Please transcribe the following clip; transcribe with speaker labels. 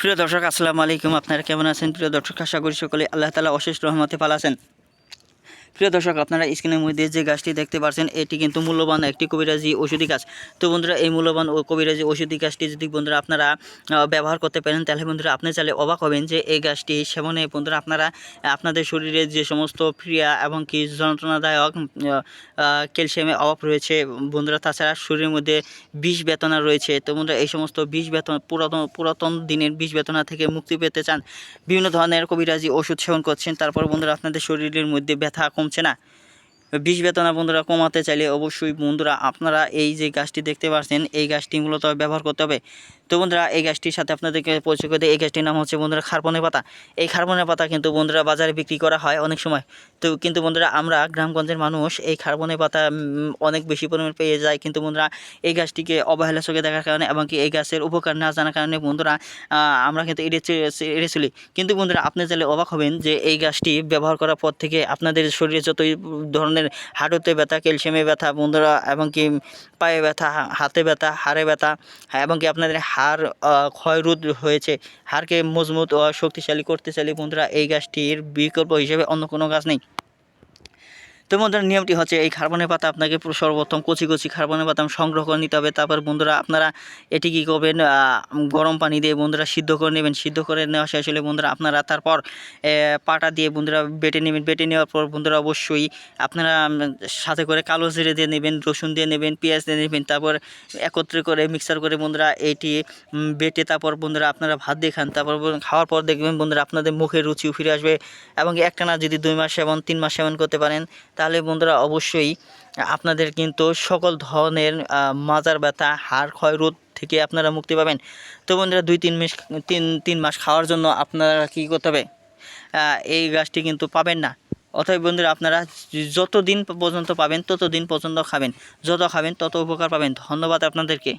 Speaker 1: প্রিয় দর্শক, আসসালামু আলাইকুম। আপনারা কেমন আছেন? প্রিয় দর্শক, আশা করি সকলে আল্লাহ তালা অশেষ রহমতে পালাছেন প্রিয় দর্শক, আপনারা স্ক্রিনের মধ্যে যে গাছটি দেখতে পাচ্ছেন, এটি কিন্তু মূল্যবান একটি কবিরাজি ওষুধি গাছ। তো বন্ধুরা, এই মূল্যবান ও কবিরাজি ওষুধি গাছটি যদি বন্ধুরা আপনারা ব্যবহার করতে পারেন, তাহলে বন্ধুরা আপনি চাইলে অবাক হবেন যে এই গাছটি সেবনে বন্ধুরা আপনারা, আপনাদের শরীরে যে সমস্ত ক্রিয়া এবং কি যন্ত্রণাদায়ক ক্যালসিয়ামের অভাব রয়েছে, বন্ধুরা তাছাড়া শরীরের মধ্যে বিষ বেতনা রয়েছে। তো বন্ধুরা, এই সমস্ত বিষ বেতন পুরাতন পুরাতন দিনের বিষ বেতনা থেকে মুক্তি পেতে চান। বিভিন্ন ধরনের কবিরাজি ওষুধ সেবন করছেন, তারপর বন্ধুরা আপনাদের শরীরের মধ্যে ব্যথা কমছে না। বিষ বেতনা বন্ধুরা কমাতে চাইলে অবশ্যই বন্ধুরা আপনারা এই যে গাছটি দেখতে পাচ্ছেন, এই গাছটি মূলত ব্যবহার করতে হবে। তো বন্ধুরা, এই গাছটির সাথে আপনাদেরকে পরিচয় করে এই গাছটির নাম হচ্ছে বন্ধুরা খারপনের পাতা। এই খারপনের পাতা কিন্তু বন্ধুরা বাজারে বিক্রি করা হয় অনেক সময়। তো কিন্তু বন্ধুরা আমরা গ্রামগঞ্জের মানুষ এই খারপনের পাতা অনেক বেশি পরিমাণে পেয়ে যায় কিন্তু বন্ধুরা এই গাছটিকে অবহেলা চোখে দেখার কারণে এবং কি এই গাছের উপকার না জানার কারণে বন্ধুরা আমরা কিন্তু এড়িয়ে এড়িয়ে চলি। কিন্তু বন্ধুরা আপনি চাইলে অবাক হবেন যে এই গাছটি ব্যবহার করার পর থেকে আপনাদের শরীরে যতই ধরনের হাঁটুতে ব্যথা ক্যালসিয়ামে ব্যথা বন্ধুরা এবং কি পায়ে ব্যথা হাতে ব্যথা হাড়ে ব্যথা হ্যাঁ, এবং কি আপনাদের হাড় ক্ষয়রোধ হয়েছে হাড়কে মজবুত ও শক্তিশালী করতে চাইলে বন্ধুরা এই গাছটির বিকল্প হিসেবে অন্য কোনো গাছ নেই। তো বন্ধুরা নিয়মটি হচ্ছে এই কার্বনের পাতা আপনাকে পুরো সর্বপ্রথম কচি কচি কার্বনের পাতা সংগ্রহ করে নিতে হবে। তারপর বন্ধুরা আপনারা এটি কী করবেন গরম পানি দিয়ে বন্ধুরা সিদ্ধ করে নেবেন। সিদ্ধ করে নেওয়া শেষ হলে বন্ধুরা আপনারা তারপর পাটা দিয়ে বন্ধুরা বেটে নেবেন। বেটে নেওয়ার পর বন্ধুরা অবশ্যই আপনারা সাথে করে কালো জিরে দিয়ে নেবেন, রসুন দিয়ে নেবেন, পেঁয়াজ দিয়ে নেবেন। তারপর একত্রে করে মিক্সার করে বন্ধুরা এটি বেটে তারপর বন্ধুরা আপনারা ভাত দিয়ে খান। তারপর খাওয়ার পর দেখবেন বন্ধুরা আপনাদের মুখে রুচিও ফিরে আসবে এবং একটানা যদি দুই মাস সেবন তিন মাস সেবন করতে পারেন তাহলে বন্ধুরা অবশ্যই আপনাদের কিন্তু সকল ধরনের মাজার ব্যথা, হাড় ক্ষয় রোধ থেকে আপনারা মুক্তি পাবেন। তো বন্ধুরা দুই তিন মাস, তিন তিন মাস খাওয়ার জন্য আপনারা কী করতে হবে? এই গাছটি কিন্তু পাবেন না। অতএব বন্ধুরা আপনারা যত দিন পর্যন্ত পাবেন তত দিন পর্যন্ত খাবেন। যত খাবেন, তত উপকার পাবেন। ধন্যবাদ আপনাদেরকে।